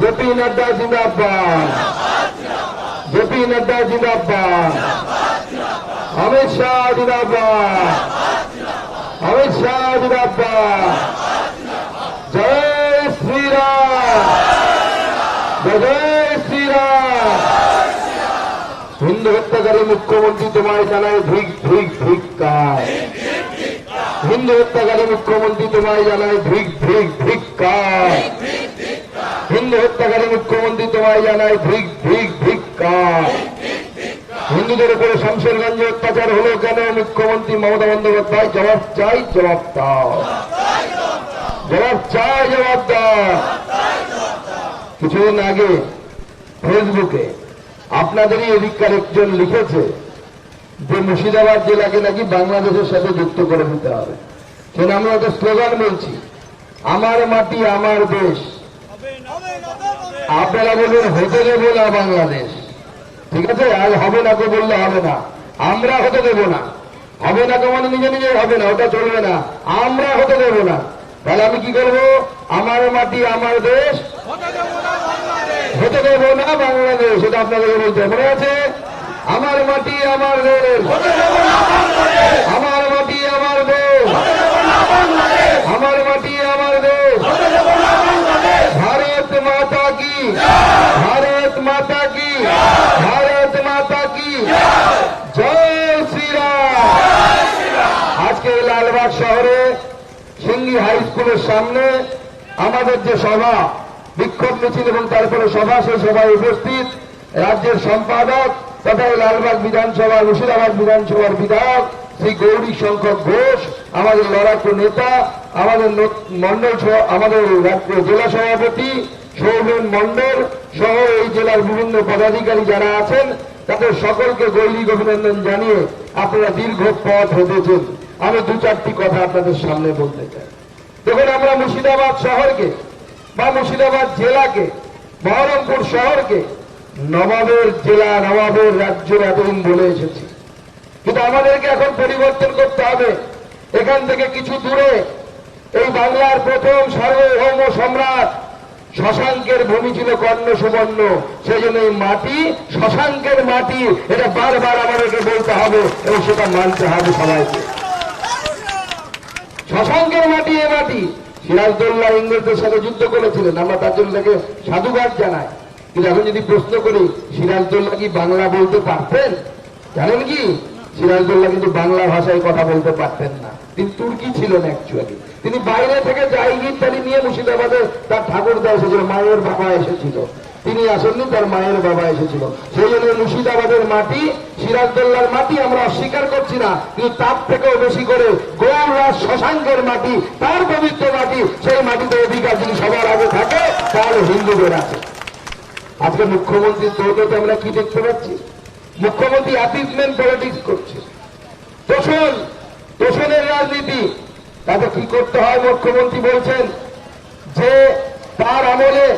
JP Nadda জিন্দাবাদ। JP Nadda জিন্দাবাদ। অমিত শাহ জিন্দাবাদ। অমিত শাহ জিন্দাবাদ। জয় শ্রীরাম। জয় শ্রীরাম। হিন্দু হত্যাকারী মুখ্যমন্ত্রী তোমায় জানায় ভিক ভিক ভিক্ষার হিন্দু হত্যাকারী মুখ্যমন্ত্রী তোমায় জানায় ভিক ভিক ভিক্ষার হিন্দু হত্যাকারী মুখ্যমন্ত্রী তোমায় জানায় ভিক ভিক ভিক্ষার হিন্দুদের উপরে শামশেরগঞ্জে অত্যাচার হলো কেন? মুখ্যমন্ত্রী মমতা বন্দ্যোপাধ্যায় জবাব চাই, জবাব দাও। জবাব চাই, জবাব দাও। কিছুদিন আগে ফেসবুকে আপনাদেরই এদিককার একজন লিখেছে যে মুর্শিদাবাদ জেলাকে নাকি বাংলাদেশের সাথে যুক্ত করে দিতে হবে। সেটা আমরা একটা স্লোগান বলছি, আমার মাটি, আমার দেশ। আপনারা বলবেন হতে দেবো না বাংলাদেশ? ঠিক আছে? আজ হবে না তো বললে হবে না। আমরা হতে দেবো না। হবে না তো মানে নিজে নিজে হবে না, ওটা চলবে না। আমরা হতে দেবো না। তাহলে আমি কি করব? আমার মাটি, আমার দেশ। হতে দেবো না বাংলাদেশ। এটা আপনাদেরকে বলতে। মনে আছে? আমার মাটি আমার দেশ আমার মাটি আমার দেশ আমার মাটি আমার দেশ ভারত মাতা কি? ভারত মাতা কি? ভারত মাতা কি? জয় শ্রীরাম। আজকে লালবাগ শহরে সিঙ্গি হাই স্কুলের সামনে আমাদের যে সভা, বিক্ষোভ মিছিল এবং তারপরে সভা, সেই সভায় উপস্থিত রাজ্যের সম্পাদক তথা লালবাগ বিধানসভা, মুর্শিদাবাদ বিধানসভার বিধায়ক শ্রী গৌরী শঙ্কর ঘোষ, আমাদের লড়াকু নেতা, আমাদের মন্ডল আমাদের জেলা সভাপতি সৌমেন মন্ডল সহ এই জেলার বিভিন্ন পদাধিকারী যারা আছেন, তাদের সকলকে গৈরিক অভিনন্দন জানিয়ে আপনারা দীর্ঘ পথ হেঁটেছেন। আমি দু চারটি কথা আপনাদের সামনে বলতে চাই। দেখুন, আমরা মুর্শিদাবাদ শহরকে বা মুর্শিদাবাদ জেলাকে, বহরমপুর শহরকে নবাবের জেলা, নবাবের রাজ্যের এতদিন বলে এসেছি। কিন্তু আমাদেরকে এখন পরিবর্তন করতে হবে। এখান থেকে কিছু দূরে এই বাংলার প্রথম সার্বভৌম সম্রাট শশাঙ্কের ভূমি ছিল কর্ণ সুবর্ণ। সেই জন্য এই মাটি, শশাঙ্কের মাটি, এটা বারবার আমাদেরকে বলতে হবে এবং সেটা মানতে হবে সবাইকে। শশাঙ্কের মাটি এ মাটি। সিরাজদৌল্লাহ ইংরেজদের সাথে যুদ্ধ করেছিলেন, আমরা তার জন্য তাকে সাধুবাদ জানাই। কিন্তু এখন যদি প্রশ্ন করি সিরাজদৌল্লাহ কি বাংলা বলতে পারতেন? জানেন কি? সিরাজদৌল্লাহ কিন্তু বাংলা ভাষায় কথা বলতে পারতেন না। তিনি তুর্কি ছিলেন অ্যাকচুয়ালি তিনি বাইরে থেকে যাই ইত্যাদি নিয়ে মুর্শিদাবাদে তার ঠাকুরদা এসেছিল, মায়ের বাবা এসেছিল। তিনি আসেননি, তার মায়ের বাবা এসেছিল। সেই জন্য মুর্শিদাবাদের মাটি সিরাজদৌল্লার মাটি আমরা অস্বীকার করছি না। কিন্তু তার থেকেও বেশি করে গৌররাজ শশাঙ্কের মাটি, তার পবিত্র মাটি, সেই মাটিতে অধিকার যদি সবার আগে থাকে, তাহলে হিন্দুদের আছে। আজকে মুখ্যমন্ত্রীর দৌলতে আমরা কি দেখতে পাচ্ছি? মুখ্যমন্ত্রী অ্যাপিসমেন্ট পলিটিক্স করছে। তোষণ তোষণের রাজনীতি। তাতে কি করতে হয় মুখ্যমন্ত্রী বলছেন? যে তার আমলে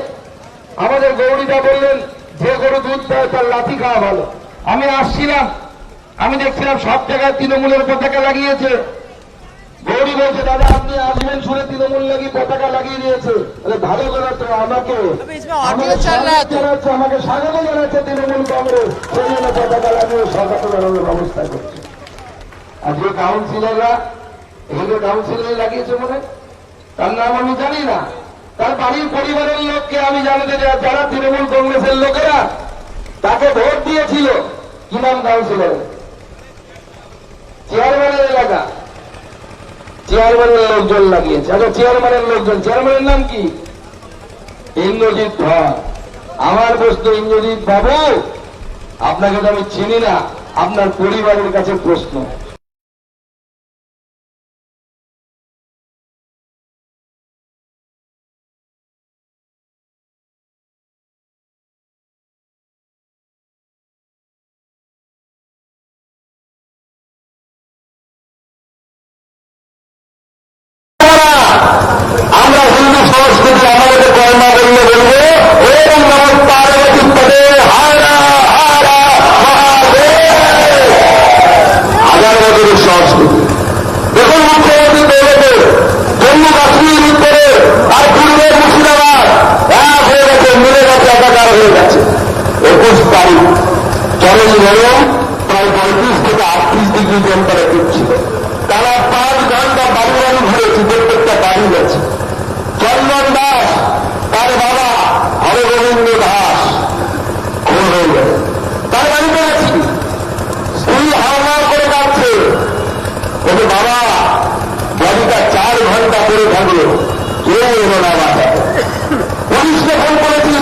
আমাদের গৌরীদা বললেন, যে গরু দুধ দেয় তার লাঠি খাওয়া ভালো। আমি আসছিলাম, আমি দেখছিলাম সব জায়গায় তৃণমূলের পতাকা লাগিয়েছে। গৌরী বলছে দাদা আপনি আসবেন শুনে তৃণমূল নাকি পতাকা লাগিয়ে দিয়েছে? ভালো করে তো। আমাকে আমাকে স্বাগত জানাচ্ছে তৃণমূল কংগ্রেস। সেই জন্য পতাকা লাগিয়ে স্বাগত জানানোর ব্যবস্থা করছে। আর যে কাউন্সিলররা এখানে কাউন্সিলর লাগিয়েছে মনে তার নাম আমি জানি না। তার বাড়ির পরিবারের লোককে আমি জানতে যারা তৃণমূল কংগ্রেসের লোকেরা তাকে ভোট দিয়েছিল ইমাম নাম কাউন্সিলর চেয়ারম্যানের এলাকা। চেয়ারম্যানের লোকজন লাগিয়েছে। আচ্ছা চেয়ারম্যানের লোকজন, চেয়ারম্যানের নাম কি? ইন্দ্রজিৎ ধর আমার প্রশ্ন, ইন্দ্রজিৎ বাবু, আপনাকে তো আমি চিনি না, আপনার পরিবারের কাছে প্রশ্ন আমরা হিন্দু সংস্কৃতি আমাদের কর্মা বললে বলব ওম নম পার্বতী পদে হারা হারা মহাদেব হাজার হয়ে গেছে একুশ তারিখ চরম গরম প্রায় পঁয়ত্রিশ থেকে আটত্রিশ ডিগ্রি টেম্পারেচার ছিল তারা পাঁচ ঘণ্টা বাড়ি বাড়ি ঘুরেছে প্রত্যেকটা বাড়ি গেছে চন্দন দাস তার বাবা হরগোবিন্দ দাস খুন হয়ে গেল তার বাড়িতে গেছি স্ত্রী হাওয়া করে কাটছে বলে বাবা বডিটা চার ঘণ্টা করে থাকল। কেউ এলো না বাসায় পুলিশকে ফোন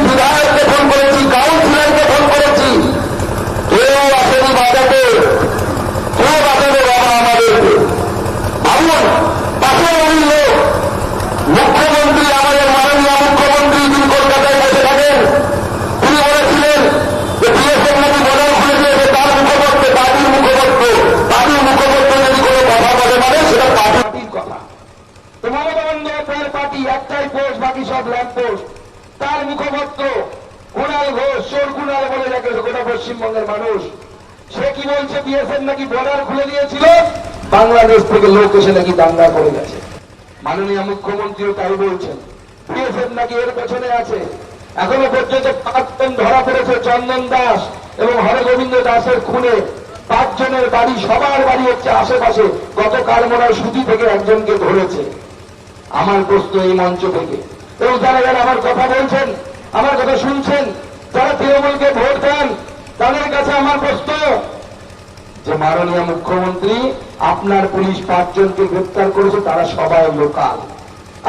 বিধায়ককে ফোন করেছি কাউন্সিলরকে ফোন করেছি কেউ আসেনি বাঁচাতে কেউ বাঁচাবে বাবা আমাদেরকে ভাবুন পাশের বাড়ির লোক মুখ্যমন্ত্রী আমাদের মাননীয় মুখ্যমন্ত্রী তিনি কলকাতায় বসে থাকেন তিনি বলেছিলেন যে বিএসএফ নাকি বদল খুলে দিয়েছে তার মুখপত্র পার্টির মুখপত্র পার্টির মুখপত্র যদি কোনো কথা বলে মানে সেটা পার্টির কথা তো মমতা বন্দ্যোপাধ্যায়ের পার্টি একটাই পোস্ট বাকি সব ল্যাম্প পোস্ট তার মুখপত্র। কুণাল ঘোষ, চোর কুণাল বলে যাকে গোটা পশ্চিমবঙ্গের মানুষ। সে কি বলছে বিএসএফ নাকি বর্ডার খুলে দিয়েছিল? বাংলাদেশ থেকে লোক এসে নাকি দাঙ্গা করে গেছে। মাননীয় মুখ্যমন্ত্রীও তাই বলছেন। বিএসএফ নাকি এর পেছনে আছে। এখনও পর্যন্ত পাঁচজন ধরা পড়েছে চন্দন দাস এবং হরগোবিন্দ দাসের খুনে। পাঁচজনের বাড়ি, সবার বাড়ি হচ্ছে আশেপাশে। গতকাল মনে হয় সুতি থেকে একজনকে ধরেছে। আমার প্রশ্ন এই মঞ্চ থেকে। এবং যারা যারা আমার কথা বলছেন, আমার কথা শুনছেন, যারা তৃণমূলকে ভোট দেন, তাদের কাছে আমার প্রশ্ন, যে মাননীয় মুখ্যমন্ত্রী, আপনার পুলিশ পাঁচজনকে গ্রেপ্তার করেছে, তারা সবাই লোকাল।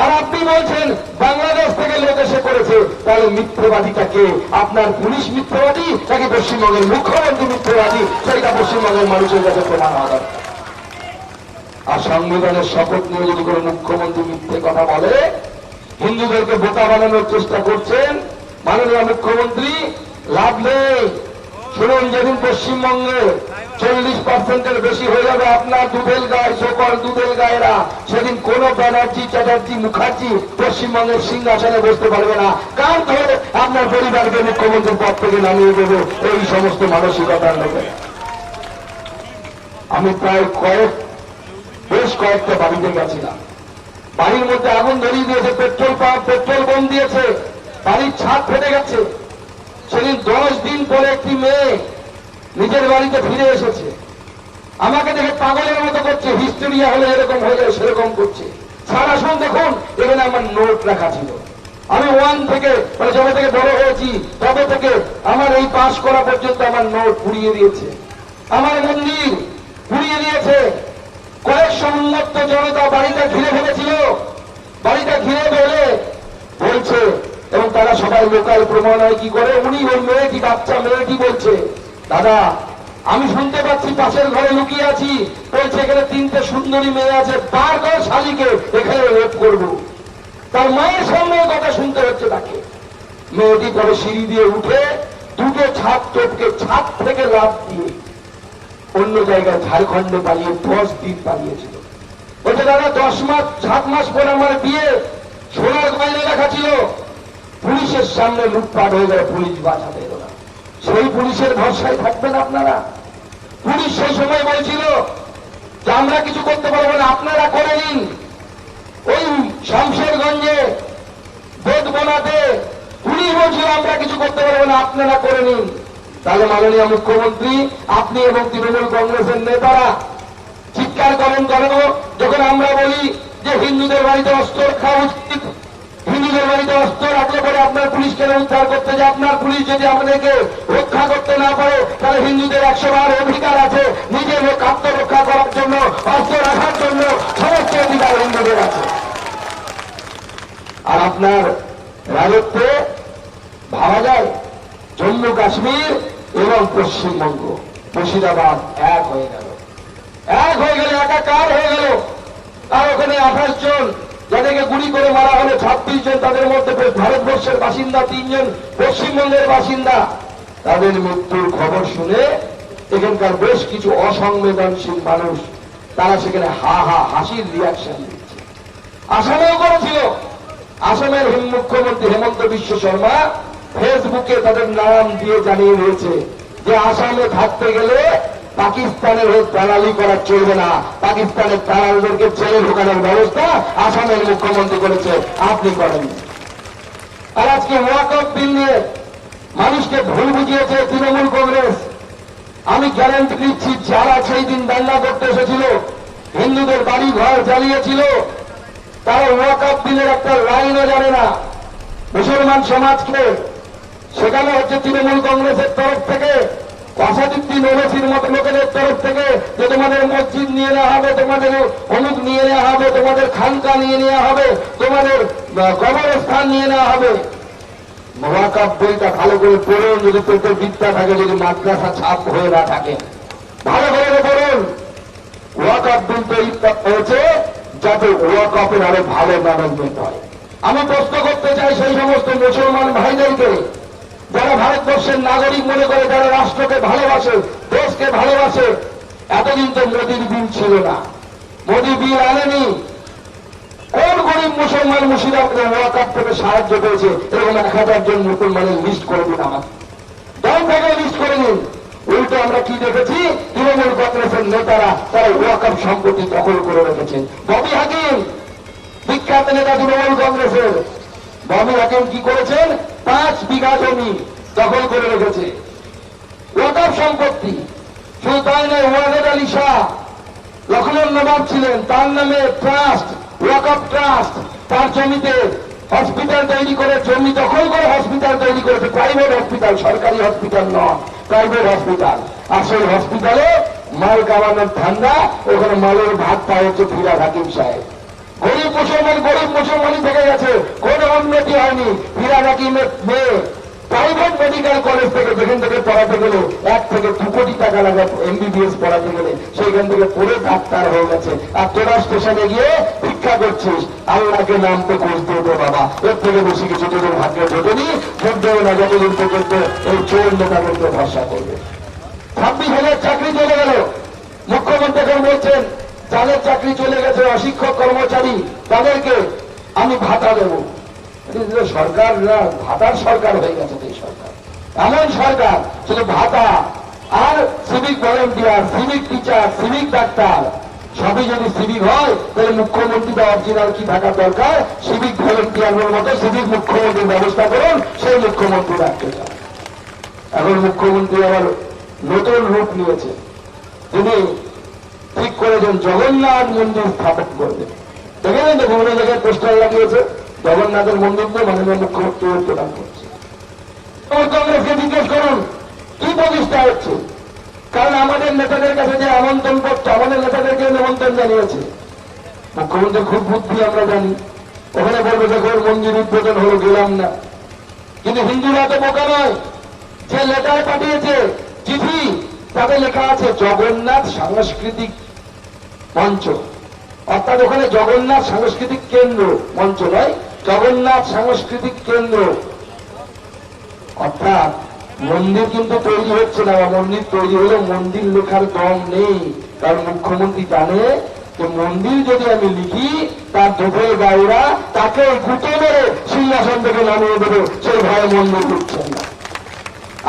আর আপনি বলছেন, বাংলাদেশ থেকে লোক এসে করেছে, তাহলে মিথ্যবাদীটা কে? আপনার পুলিশ মিথ্যবাদী, নাকি পশ্চিমবঙ্গের মুখ্যমন্ত্রী মিথ্যবাদী? সেটা পশ্চিমবঙ্গের মানুষের কাছে প্রমাণ হওয়া দরকার। আর সংবিধানের শপথ নিয়ে যদি কোনো মুখ্যমন্ত্রী মিথ্যে কথা বলে হিন্দুদেরকে বোকা বানানোর চেষ্টা করছেন মাননীয় মুখ্যমন্ত্রী, লাভ নেই। শুনুন, যেদিন পশ্চিমবঙ্গে চল্লিশ পার্সেন্টের বেশি হয়ে যাবে আপনার দুধেল গায়ে সকল দুধেল গায়েরা সেদিন কোন ব্যানার্জি, চ্যাটার্জি, মুখার্জি পশ্চিমবঙ্গের সিংহাসনে বসতে পারবে না। কার ধরে আপনার পরিবারকে মুখ্যমন্ত্রীর পদ থেকে নামিয়ে দেবে এই সমস্ত মানসিকতার লোকেরা? আমি প্রায় কয়েক, বেশ কয়েকটা বাড়িতে গেছিলাম। বাড়ির মধ্যে আগুন ধরিয়ে দিয়েছে, পেট্রোল পাম্প, পেট্রোল বোম দিয়েছে, বাড়ির ছাদ ফেটে গেছে। সেদিন দশ দিন পরে একটি মেয়ে নিজের বাড়িতে ফিরে এসেছে। আমাকে দেখে পাগলের মতো করছে, হিস্টোরিয়া হলে এরকম হয়ে যায় সেরকম করছে। সারা শুন দেখুন, এখানে আমার নোট রাখা ছিল। আমি ওয়ান থেকে মানে যবে থেকে বড় হয়েছি, তবে থেকে আমার এই পাশ করা পর্যন্ত আমার নোট পুড়িয়ে দিয়েছে। আমার মন্দির পুড়িয়ে দিয়েছে। কয়েক সম্মত জনতা বাড়িটা ঘিরে ফেলেছিল। বাড়িটা ঘিরে ফেলে বলছে, এবং তারা সবাই লোকাল প্রমাণ হয় কি করে? উনি ওই মেয়েটি, বাচ্চা মেয়েটি বলছে, দাদা, আমি শুনতে পাচ্ছি পাশের ঘরে লুকিয়ে আছি। বলছে, এখানে তিনটে সুন্দরী মেয়ে আছে, বার করে শালিকে, এখানে রেপ করব। তার মায়ের সামনে কথা শুনতে হচ্ছে তাকে। মেয়েটি পরে সিঁড়ি দিয়ে উঠে দুটো ছাদ টপকে ছাদ থেকে লাভ দিয়ে অন্য জায়গায় ঝাড়খণ্ডে পালিয়ে দশ দিন পালিয়েছিল। বলছে দাদা, দশ মাস, সাত মাস পর আমার বিয়ে, সোনার গয়না লেখা ছিল। পুলিশের সামনে লুটপাট হয়ে যায় পুলিশ বাঁচাতে না। সেই পুলিশের ভরসায় থাকবেন আপনারা। পুলিশ সেই সময় বলছিল, যে আমরা কিছু করতে পারব না, আপনারা করে নিন। ওই শামশেরগঞ্জে বোধ বোনাতে পুলিশ বলছিল, আমরা কিছু করতে পারব না, আপনারা করে নিন। তাহলে মাননীয় মুখ্যমন্ত্রী, আপনি এবং তৃণমূল কংগ্রেসের নেতারা চিৎকার করেন কেন? যখন আমরা বলি যে হিন্দুদের বাড়িতে অস্ত্র খাওয়া উচিত, হিন্দুদের বাড়িতে অস্ত্র রাখলে পরে আপনার পুলিশ কেন উদ্ধার করতে যে আপনার পুলিশ যদি আমাদেরকে রক্ষা করতে না পারে, তাহলে হিন্দুদের একশো বার অধিকার আছে নিজের আত্মরক্ষা করার জন্য, অস্ত্র রাখার জন্য সমস্ত অধিকার হিন্দুদের আছে। আর আপনার রাজত্বে ভাবা যায়? জম্মু কাশ্মীর এবং পশ্চিমবঙ্গ। মুর্শিদাবাদ এক হয়ে গেল। এক হয়ে গেল, একাকার হয়ে গেল। আর ওখানে আঠাশ জন, যাদেরকে গুলি করে মারা হলো, ছাব্বিশ জন, তাদের মধ্যে ভারতবর্ষের বাসিন্দা, তিনজন পশ্চিমবঙ্গের বাসিন্দা। তাদের মৃত্যুর খবর শুনে এখানকার বেশ কিছু অসংবেদনশীল মানুষ, তারা সেখানে হা হা হাসির রিয়াকশন দিচ্ছে আসামেও করেছিল। আসামের মুখ্যমন্ত্রী হেমন্ত বিশ্ব শর্মা ফেসবুকে তাদের নাম দিয়ে জানিয়ে দিয়েছে যে আসামে থাকতে গেলে পাকিস্তানের হয়ে দালালি করা চলবে না। পাকিস্তানের দালালদেরকে ছেড়ে ঢোকানোর ব্যবস্থা আসামের মুখ্যমন্ত্রী করেছে। আপনি করেন। আর আজকে ওয়াকফ বিল নিয়ে মানুষকে ভুল বুঝিয়েছে তৃণমূল কংগ্রেস। আমি গ্যারান্টি দিচ্ছি, যারা সেই দিন দাঙ্গা করতে এসেছিল, হিন্দুদের বাড়ি ঘর জ্বালিয়েছিল, তারা ওয়াকাপ বিলের একটা লাইনও জানে না। মুসলমান সমাজকে সেখানে হচ্ছে তৃণমূল কংগ্রেসের তরফ থেকে অসাদুদ্দিন ওবেসির মতো লোকেদের তরফ থেকে যে তোমাদের মসজিদ নিয়ে নেওয়া হবে, তোমাদের অমুক নিয়ে নেওয়া হবে, তোমাদের খানকা নিয়ে নেওয়া হবে, তোমাদের কবরস্থান নিয়ে নেওয়া হবে। মহাকাপ বইটা ভালো করে পড়ুন, যদি পেটের বিদ্যা থাকে, যদি মাদ্রাসা ছাপ হয়ে না থাকে। ভালো করে পড়ুন। ওয়াকাপ বিল তৈরি হয়েছে, যাতে ওয়াকাপের আরও ভালো ম্যানেজমেন্ট হয়। আমি প্রশ্ন করতে চাই সেই সমস্ত মুসলমান ভাইদেরকে যারা ভারতবর্ষের নাগরিক মনে করে, যারা রাষ্ট্রকে ভালোবাসে, দেশকে ভালোবাসে, এতদিন তো মোদীর বিল ছিল না। মোদী বিল আনেনি। কোন গরিব মুসলমান মুর্শিদাবাদের ওয়াকাপ থেকে সাহায্য পেয়েছে, এরকম এক হাজার জন মুসলমানের লিস্ট করে দিন আমার দল থেকে লিস্ট করে নিন। উল্টো আমরা কি দেখেছি? তৃণমূল কংগ্রেসের নেতারা তারা ওয়াকাপ সম্পত্তি দখল করে রেখেছেন। ববি হাকিম, বিখ্যাত নেতা তৃণমূল কংগ্রেসের। ববি হাকিম কি করেছেন? পাঁচ বিঘা জমি দখল করে রেখেছে। ওয়াকাপ সম্পত্তি শুধু তাই নয় ওয়াজেদ আলী শাহ লখনৌ নবাব ছিলেন, তার নামে ট্রাস্ট ওয়াকআপ ট্রাস্ট, তার জমিতে হসপিটাল তৈরি করে, জমি দখল করে হসপিটাল তৈরি করেছে। প্রাইভেট হসপিটাল, সরকারি হসপিটাল নয়, প্রাইভেট হসপিটাল। আর সেই হসপিটালে মাল কামানোর ঠান্ডা ওখানে মালের ভাত পাওয়া হচ্ছে ফিরা হাকিম সাহেব। গরিব মুসলমান, গরিব মুসলমানই থেকে গেছে। কোনো উন্নতি হয়নি। ফিরা হাকিমের মেয়ে প্রাইভেট মেডিকেল কলেজ থেকে, যেখান থেকে পড়াতে গেলে, এক থেকে দু কোটি টাকা লাগে এমবিবিএস পড়াতে গেলে, সেইখান থেকে পড়ে ডাক্তার হয়ে গেছে। আর তোরা স্টেশনে গিয়ে ভিক্ষা করছিস। আল্লাহকে নাম তো করতে হতো বাবা। এর থেকে বেশি কিছু তোদের ভাগ্যে ঘটেনি। ভোট দেবে না, যতদিন পর্যন্ত এই চোর নেতাদেরকে ভরসা করবে। ছাব্বিশ হাজার চাকরি চলে গেল। মুখ্যমন্ত্রী এখন বলছেন যাদের চাকরি চলে গেছে, অশিক্ষক কর্মচারী, তাদেরকে আমি ভাতা দেবো। সরকার ভাতার সরকার হয়ে গেছে এই সরকার। এমন সরকার শুধু ভাতা আর civic volunteer civic teacher civic doctor সবই যদি সিভিক হয়, তাহলে মুখ্যমন্ত্রীটা অরিজিনাল কি থাকা দরকার? সিভিক ভলেন্টিয়ারের মতো সিভিক মুখ্যমন্ত্রীর ব্যবস্থা করুন, সেই মুখ্যমন্ত্রী রাখতে চান। এখন মুখ্যমন্ত্রী আবার নতুন রূপ নিয়েছে। তিনি ঠিক করেছেন জগন্নাথ মন্দির স্থাপন করবে দেখেন তো বিভিন্ন জায়গায় পোস্টার লাগিয়েছে, জগন্নাথের মন্দির তো মাননীয় মুখ্যমন্ত্রী প্রদান করছে। কংগ্রেসকে জিজ্ঞেস করুন, কি প্রতিষ্ঠা হচ্ছে? কারণ আমাদের নেতাদের কাছে যে আমন্ত্রণ পত্র, আমাদের নেতাদেরকে নিমন্ত্রণ জানিয়েছে? মুখ্যমন্ত্রী খুব বুদ্ধি, আমরা জানি। ওখানে বলবে দেখুন মন্দির উদ্বোধন হলো, গেলাম না। কিন্তু হিন্দুরা তো বোকা নয়। যে লেটার পাঠিয়েছে, চিঠি, তাতে লেখা আছে, জগন্নাথ সাংস্কৃতিক মঞ্চ। অর্থাৎ ওখানে জগন্নাথ সাংস্কৃতিক কেন্দ্র, মঞ্চ নয়, জগন্নাথ সাংস্কৃতিক কেন্দ্র। অর্থাৎ মন্দির কিন্তু তৈরি হচ্ছে না মন্দির তৈরি হলে মন্দির লেখার দম নেই। কারণ মুখ্যমন্ত্রী জানে যে মন্দির যদি আমি লিখি, তার দুধের গায়েরা তাকে গুটো মেরে সিংহাসন থেকে নামিয়ে দেবে। সেই ভয়ে মন্দির লিখছেন না।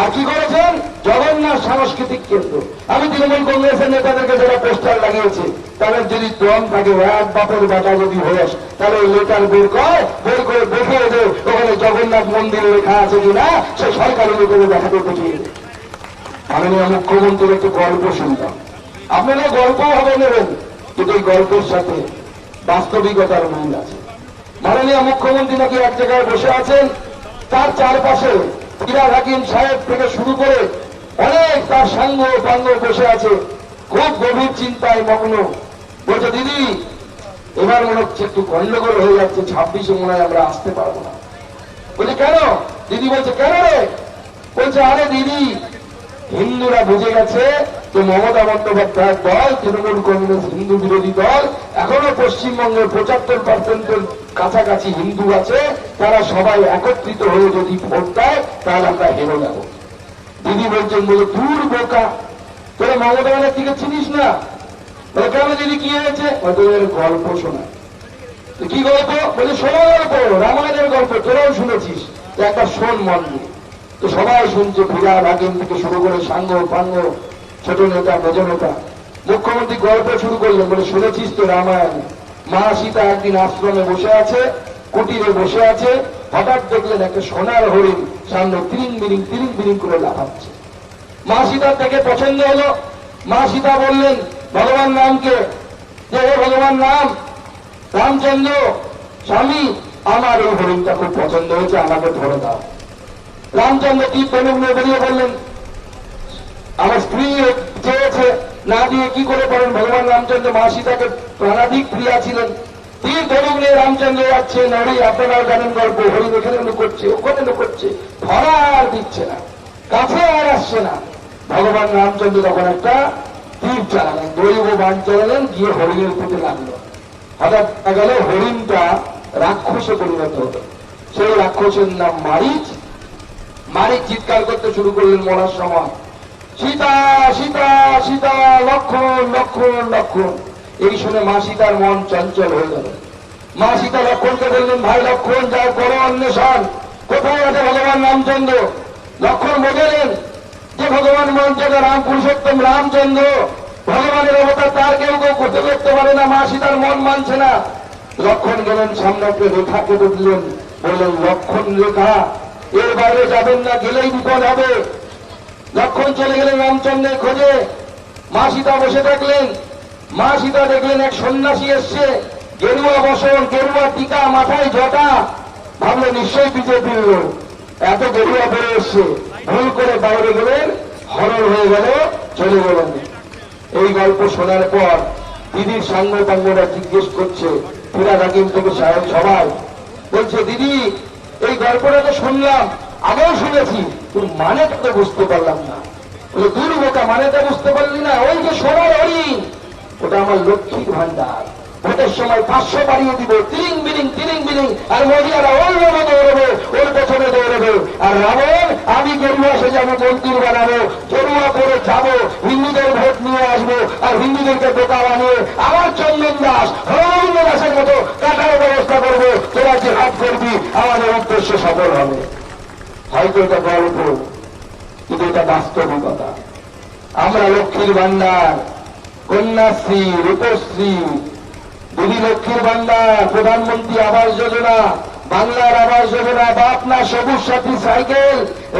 আর কি করেছেন? জগন্নাথ সাংস্কৃতিক কেন্দ্র। আমি তৃণমূল কংগ্রেসের নেতাদেরকে যারা পোস্টার লাগিয়েছে, তাদের যদি দম থাকে এক বাপের বেটা যদি হয়ে তাহলে ওই লেটার বের কর, বের করে দেখিয়ে দে ওখানে জগন্নাথ মন্দির লেখা আছে কিনা, সে সরকারি লোকেদের দেখাতে দেখিয়ে মাননীয় মুখ্যমন্ত্রীর একটু গল্প শুনতাম। আপনারা গল্প হবে নেবেন, কিন্তু এই গল্পের সাথে বাস্তবিকতার মিল আছে। মাননীয় মুখ্যমন্ত্রী নাকি এক জায়গায় বসে আছেন? তার চারপাশে ফিরাজ হাকিম সাহেব থেকে শুরু করে অনেক তার সাঙ্গ পাঙ্গ বসে আছে। খুব গভীর চিন্তায় মগ্ন। বলছে, দিদি, এবার মনে হচ্ছে একটু গন্ডগোল হয়ে যাচ্ছে। ছাব্বিশে মনে হয় আমরা আসতে পারব না। বলছে, কেন? দিদি বলছে, কেন রে? বলছে, আরে দিদি, হিন্দুরা বুঝে গেছে যে মমতা বন্দ্যোপাধ্যায়ের দল, তৃণমূল কংগ্রেস হিন্দু বিরোধী দল, এখনও পশ্চিমবঙ্গের পঁচাত্তর পার্সেন্টের কাছাকাছি হিন্দু আছে, তারা সবাই একত্রিত হয়ে যদি ভোট দেয়, তাহলে আমরা হেরে যাব। দিদি বলছেন, বলে, দূর বোকা। তোরা মমতা ব্যানার্জিকে চিনিস না? কেন দিদি কি হয়েছে এর গল্প শোনা। কি গল্প? বলে শোনা গল্প, রামায়ণের গল্প, তোরাও শুনেছিস। একবার শোন মন দিয়ে তো সবাই শুনছে ফিরা রাগেন থেকে শুরু করে সাঙ্গ পাঙ্গ ছোট নেতা, মেজ নেতা। মুখ্যমন্ত্রী গল্প শুরু করলেন, বলে, শুনেছিস তো রামায়ণ? মা সীতা একদিন আশ্রমে বসে আছে, কুটিরে বসে আছে, হঠাৎ দেখলেন একটা সোনার হরিণ সামনে তিরিং বিরিং তিরিং বিরিং করে লাফাচ্ছে। মা সীতার থেকে পছন্দ হলো। মা সীতা বললেন, ভগবান নামকে যে হে ভগবান নাম রামচন্দ্র, স্বামী, আমার এই হরিণটা খুব পছন্দ হয়েছে, আমাকে ধরে দাও। রামচন্দ্র কি প্রেমে বেরিয়ে বললেন, আমার স্ত্রী চেয়েছে না দিয়ে কি করে পারেন ভগবান রামচন্দ্র মা সীতাকে প্রাণাধিক প্রিয়া ছিলেন। তীর ধরুক নিয়ে রামচন্দ্র যাচ্ছে নারী আপনারাও জানেন গল্প, হরিণ এখানে লুকোচ্ছে ওখানে লুকোচ্ছে ধরা আর দিচ্ছে না, কাছে আর আসছে না। ভগবান রামচন্দ্র তখন একটা তীর চালালেন, দৈব বান চালালেন, গিয়ে হরিণের প্রতি লাগল। হঠাৎ দেখা গেল হরিণটা রাক্ষসে পরিণত হলো। সেই রাক্ষসের নাম মারিচ। মারিচ চিৎকার করতে শুরু করলেন মরার সময়। সীতা সীতা সীতা, লক্ষণ লক্ষণ লক্ষণ। এই শুনে মা সীতার মন চঞ্চল হয়ে গেল। মা সীতা লক্ষণকে বললেন, ভাই লক্ষণ, যাও, করো অন্বেষণ। কোথায় আছে ভগবান রামচন্দ্র? লক্ষণ বোঝালেন যে ভগবান মঞ্চকে রাম পুরুষোত্তম রামচন্দ্র। ভগবানের অবতার তার কেউ কেউ করতে করতে পারে না, মা সীতার মন মানছে না। লক্ষণ গেলেন সামনে একটা রেখাকে বুঝলেন বললেন, লক্ষণ রেখা, এর বাইরে যাবেন না, গেলেই বিপদ হবে। লক্ষণ চলে গেলেন রামচন্দ্রের খোঁজে, মা সীতা বসে থাকলেন। মা সীতা দেখলেন এক সন্ন্যাসী এসছে, গেরুয়া বসন, গেরুয়া টিকা, মাথায় জটা। ভাবলো, নিশ্চয়ই বিজেপি এত গেরুয়া পরে এসছে। ভুল করে বাইরে গেলেন হরণ হয়ে গেল, চলে গেলেন। এই গল্প শোনার পর দিদির সাঙ্গ পাঙ্গরা জিজ্ঞেস করছে, ফিরা হাকিম থেকে সাহেব সবাই। বলছে, দিদি, এই গল্পটা তো শুনলাম, আগেও শুনেছি। তোর মানেটা তো বুঝতে পারলাম না। বলে দূর বোকা মানেটা বুঝতে পারলি না? ওই যে সোনার হরিণ, ওটা আমার লক্ষ্মীর ভান্ডার ভোটের সময় পাঁচশো বাড়িয়ে দিব। তিরিং বিরিং তিরিং বিরিং, আর মহিলারা ওর লোভে দৌড়বে ওর পেছনে দৌড়বে। আর রাবণ, আমি গেরুয়া সে যাব মন্দির বানাবো। গেরুয়া করে যাব, হিন্দুদের ভোট নিয়ে আসব, আর হিন্দুদেরকে বোকা বানিয়ে আমার চন্দন দাস হরমন্দ দাসের মতো কাটার ব্যবস্থা করব। তোরা যে হাত করবি, আমাদের উদ্দেশ্য সফল হবে। হয়তো এটা গল্প কিন্তু এটা বাস্তবিকতা। আমরা লক্ষ্মীর ভান্ডার কন্যাশ্রী, রূপশ্রী দিদি লক্ষ্মীর ভান্ডার প্রধানমন্ত্রী আবাস যোজনা, বাংলার আবাস যোজনা বা আপনার সবুজ সাথী, সাইকেল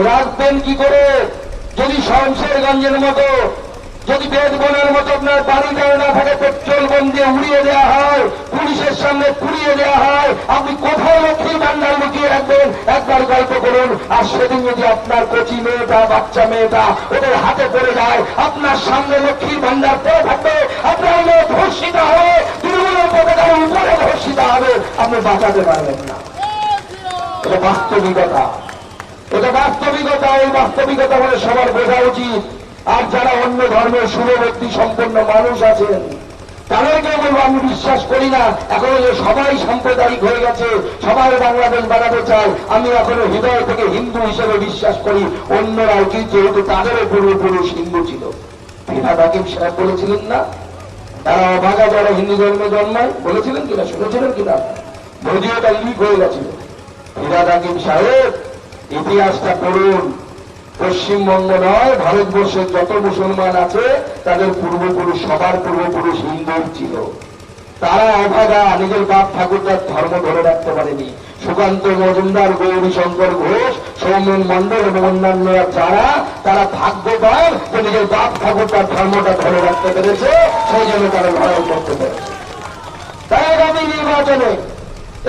রাখবেন কি করে? যদি শমশেরগঞ্জের মতো যদি বেদবনের মতো আপনার বাড়ি গাড়ি না থাকে পেট্রোল বোম দিয়ে উড়িয়ে দেওয়া হয়, পুলিশের সামনে পুড়িয়ে দেওয়া হয়, আপনি কোথায় লক্ষ্মীর ভান্ডার লুকিয়ে রাখবেন? একবার গল্প করুন। আর সেদিন যদি আপনার কচি মেয়েটা, বাচ্চা মেয়েটা ওদের হাতে পড়ে যায়, আপনার সামনে লক্ষ্মীর ভান্ডার পড়ে থাকবে আপনার মেয়ে ধর্ষিত হবে তৃণমূলের পতাকার উপরে ধর্ষিত হবে। আপনি বাঁচাতে পারবেন না। এটা বাস্তবিকতা। এটা বাস্তবিকতা, এই বাস্তবিকতা বলে সবার বোঝা উচিত। আর যারা অন্য ধর্মের শুভবর্তী সম্পন্ন মানুষ আছেন তাদেরকে বলব, আমি বিশ্বাস করি না। এখনও যে সবাই সাম্প্রদায়িক হয়ে গেছে, সবাই বাংলাদেশ বানাতে চায়, আমি এখনও হৃদয় থেকে হিন্দু হিসেবে বিশ্বাস করি অন্যরাও কি যেহেতু তাদেরও পূর্বপুরুষ হিন্দু ছিল। ফিরাদ হাকিম সাহেব বলেছিলেন না? তারা অভাগা যারা হিন্দু ধর্মে জন্মায়, বলেছিলেন কিনা, শুনেছিলেন কিনা? যদিওটা লিক হয়ে গেছিল। ফিরাদ হাকিম সাহেব, ইতিহাসটা পড়ুন। পশ্চিমবঙ্গ নয়, ভারতবর্ষের যত মুসলমান আছে, তাদের পূর্বপুরুষ, সবার পূর্বপুরুষ হিন্দু ছিল। তারা অভাগা, নিজের বাপ ঠাকুরদার ধর্ম ধরে রাখতে পারেনি। সুকান্ত মজুমদার গৌরী শঙ্কর ঘোষ, সৌমেন মন্ডল এবং অন্যান্যরা যারা, তারা ভাগ্যবান যে নিজের বাপ ঠাকুরদার ধর্মটা ধরে রাখতে পেরেছে, সেই জন্য তারা লড়াই করতে পেরেছে। তাই আগামী নির্বাচনে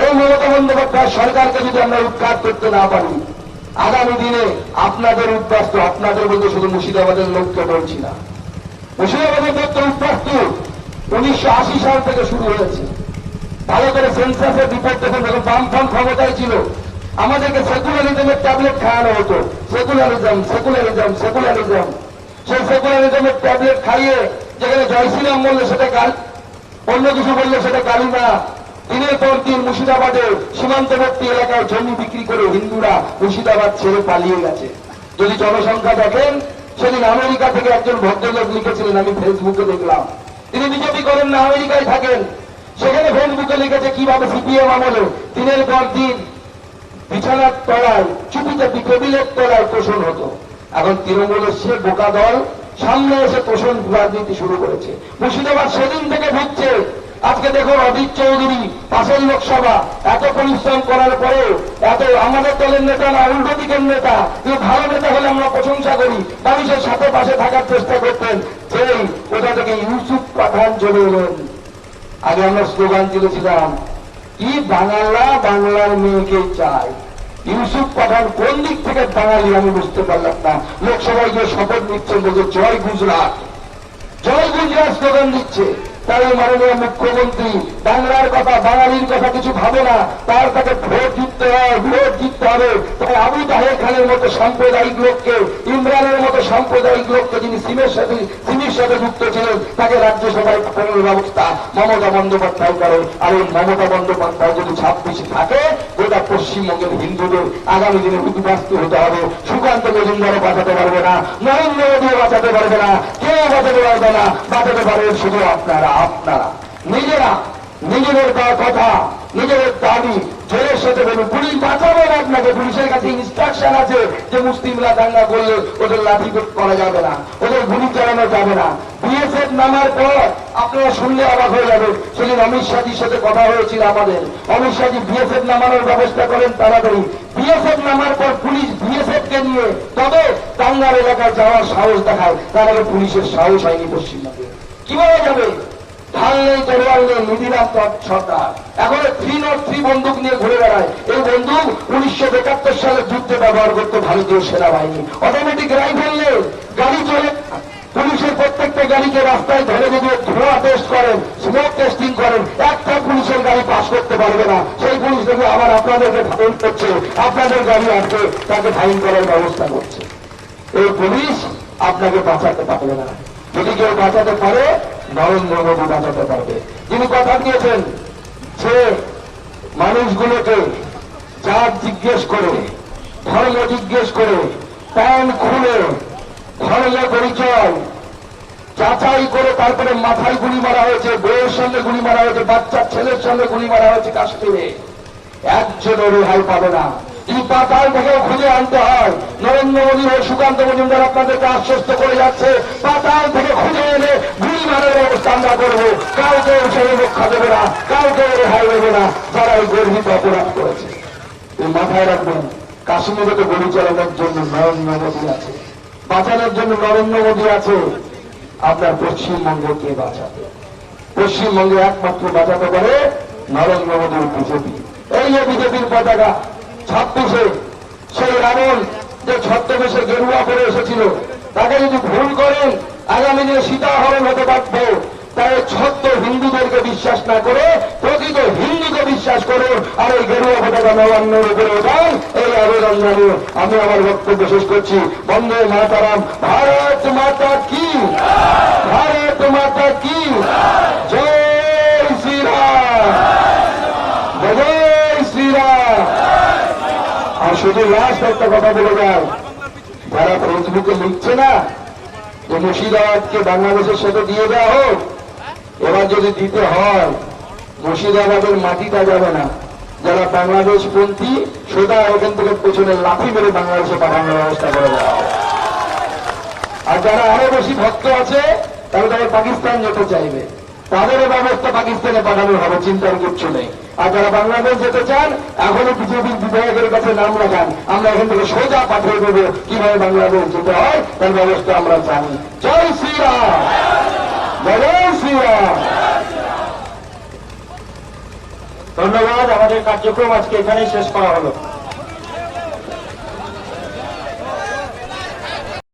এই মমতা বন্দ্যোপাধ্যায় সরকারকে যদি আমরা উৎখাত করতে না পারি আগামী দিনে আপনাদের উদ্বাস্ত, আপনাদের বলতে শুধু মুর্শিদাবাদের লোককে বলছি না। মুর্শিদাবাদের লোক তো উদ্বাস্ত উনিশশো আশি সাল থেকে শুরু হয়েছে। ভালো করে সেন্সাসের রিপোর্ট দেখুন যখন বামফ্রন্ট ক্ষমতায় ছিল। আমাদেরকে সেকুলারিজমের ট্যাবলেট খাওয়ানো হতো। সেকুলারিজম সেকুলারিজম সেকুলারিজম সেই সেকুলারিজমের ট্যাবলেট খাইয়ে যেখানে জয় শ্রীরাম বললে সেটা গাল অন্য কিছু বললে সেটা গালি না দিনের পর দিন মুর্শিদাবাদে সীমান্তবর্তী এলাকায় জমি বিক্রি করে হিন্দুরা মুর্শিদাবাদ ছেড়ে পালিয়ে গেছে। যদি জনসংখ্যা দেখেন, সেদিন আমেরিকা থেকে একজন ভদ্রলোক লিখেছিলেন, আমি ফেসবুকে দেখলাম। তিনি বিজেপি করেন না, আমেরিকায় থাকেন। সেখানে ফেসবুকে লিখেছে, কীভাবে সিপিএম আমলে দিনের পর দিন বিছানার তলায় চুপি চাপি টেবিলের তলায় তোষণ হতো। এখন তৃণমূলের সে বোকা দল সামনে এসে তোষণ রাজনীতি শুরু করেছে। মুর্শিদাবাদ সেদিন থেকে ঢুকছে আজকে দেখুন অজিত চৌধুরী, পাশের লোকসভা, এত পরিশ্রম করার পরেও, এত আমাদের দলের নেতা না, উল্টো দিকের নেতা, কিন্তু ভালো নেতা হলে আমরা প্রশংসা করি। মানুষের সাথে পাশে থাকার চেষ্টা করতেন। সেই কোথা থেকে ইউসুফ পাঠান চলে এলেন। আগে আমরা স্লোগান তুলেছিলাম, কি বাংলা বাংলার মেয়েকে চায়? ইউসুফ পাঠান কোন দিক থেকে বাঙালি আমি বুঝতে পারলাম না। লোকসভায় গিয়ে শপথ নিচ্ছেন বলছে, জয় গুজরাট। জয় গুজরাট স্লোগান দিচ্ছে। তাই মাননীয় মুখ্যমন্ত্রী, বাংলার কথা, বাঙালির কথা কিছু ভাবে না। তার তাকে ভোট জিততে হয়, ভোট জিততে হবে। তাই আবু তাহের খানের মতো সাম্প্রদায়িক লোককে, ইমরানের মতো সাম্প্রদায়িক লোককে যিনি সিমের সাথে, সিমির সাথে যুক্ত ছিলেন, তাকে রাজ্যসভায় পাঠানোর ব্যবস্থা মমতা বন্দ্যোপাধ্যায় করে আর এই মমতা বন্দ্যোপাধ্যায় যদি ছাব্বিশে থাকে, গোটা পশ্চিমবঙ্গের হিন্দুদের আগামী দিনে উদ্বাস্তু হতে হবে। সুকান্ত মজুমদারও বাঁচাতে পারবে না, নরেন্দ্র মোদীও বাঁচাতে পারবে না, কেউ বাঁচাতে পারবে না। বাঁচাতে পারবেন শুধু আপনারা। আপনারা। নিজেরা নিজেদের কথা, নিজেদের দাবি জোরের সাথে বলুন, পুলিশ বাঁচাবে না আপনাকে। পুলিশের কাছে ইনস্ট্রাকশন আছে যে মুসলিমরা দাঙ্গা করলে ওদের লাঠি করা যাবে না, ওদের গুলি চালানো যাবে না। বিএসএফ নামার পর আপনারা শুনলে অবাক হয়ে যাবেন, সেদিন অমিত শাহজির সাথে কথা হয়েছিল আমাদের। অমিত শাহজি বিএসএফ নামানোর ব্যবস্থা করেন তাড়াতাড়ি। বিএসএফ নামার পর পুলিশ বিএসএফ কে নিয়ে তবে দাঙ্গার এলাকায় যাওয়ার সাহস দেখায়। তার আগে পুলিশের সাহস হয়নি পশ্চিমবঙ্গে। কীভাবে যাবে? ঢাল নেই তরোয়াল নেই নিধিরাম সরকার। এখন থ্রি নট থ্রি বন্দুক নিয়ে ঘুরে বেড়ায়। এই বন্দুক উনিশশো একাত্তর সালে যুদ্ধে ব্যবহার করতো ভারতীয় সেনাবাহিনী। অটোমেটিক রাইফেল নেই গাড়ি চলে। পুলিশের প্রত্যেকটা গাড়িকে রাস্তায় ধরে যদি ধোঁয়া টেস্ট করেন স্মোক টেস্টিং করেন, একটা পুলিশের গাড়ি পাস করতে পারবে না। সেই পুলিশ দেখে আবার আপনাদেরকে ফাইন করছে। আপনাদের গাড়ি আসবে তাকে ফাইন করার ব্যবস্থা করছে। এই পুলিশ আপনাকে বাঁচাতে পারবে না। যদি কেউ বাঁচাতে পারে নরেন্দ্র মোদী বাঁচাতে পারবে। তিনি কথা দিয়েছেন যে মানুষগুলোকে জাত জিজ্ঞেস করে, ধর্ম জিজ্ঞেস করে, প্যান খুলে, ধর্ম পরিচয়, যাচাই করে তারপরে মাথায় গুলি মারা হয়েছে, বউয়ের সঙ্গে গুলি মারা হয়েছে বাচ্চার ছেলের সঙ্গে গুলি মারা হয়েছে কাশ্মীরে। একজনও রেহাই পাবে না। পাতাল থেকেও খুঁজে আনতে হয়। নরেন্দ্র মোদী ও সুকান্ত মজুমদার আপনাদেরকে আশ্বস্ত করে যাচ্ছে, পাতাল থেকে খুঁজে এনে আমরা করব। কাউকে সেই রক্ষা দেবে না, কাউকে দেবে না গর্বিত অপরাধ করেছে। মাথায় রাখবেন, কাশ্মীরে তো গুলি চালানোর জন্য নরেন্দ্র মোদী আছে। বাঁচানোর জন্য নরেন্দ্র মোদী আছে। আপনার পশ্চিমবঙ্গকে বাঁচাবে? পশ্চিমবঙ্গে একমাত্র বাঁচাতে পারে নরেন্দ্র মোদীর বিজেপি। এই যে বিজেপির পতাকা ছাব্বিশে সেই রাবণ যে ছত্রবেশে গেরুয়া করে এসেছিল, তাকে যদি ভুল করেন, আগামী দিনে সীতাহরণ হতে পারত তাই ছত্র হিন্দুদেরকে বিশ্বাস না করে, প্রকৃত হিন্দুকে বিশ্বাস করুন আর এই গেরুয়া পতাকা নবান্নের উপরে ওঠান এই আবেদন জানিয়ে আমি আমার বক্তব্য শেষ করছি। বন্দে মাতারাম। ভারত মাতা কি? ভারত মাতা কি? জয় শ্রীরাম জয় শ্রীরাম আর শুধু লাস্ট একটা কথা বলে যায় যারা ফেসবুকে লিখছে না, যে মুর্শিদাবাদকে বাংলাদেশের সাথে দিয়ে দেওয়া হোক, এবার যদি দিতে হয়, মুর্শিদাবাদের মাটিটা যাবে না। যারা বাংলাদেশ পন্থী সোজা ওখান থেকে পেছনে লাফি মেরে বাংলাদেশে পাঠানোর ব্যবস্থা করে দেওয়া আর যারা আরও বেশি ভক্ত আছে, তারা তারা পাকিস্তান যেতে চাইবে। তাদেরও ব্যবস্থা পাকিস্তানে পাঠানো হবে, চিন্তার কিচ্ছু নেই। আর যারা বাংলাদেশ যেতে চান এখনও বিজেপির বিধায়কের কাছে নাম রাখান। আমরা এখান থেকে সোজা পাঠিয়ে দেবো কীভাবে বাংলাদেশ যেতে হয়, তার ব্যবস্থা আমরা জানি। জয় শ্রীরাম! জয় শ্রীরাম! ধন্যবাদ, আমাদের কার্যক্রম আজকে এখানেই শেষ করা হলো।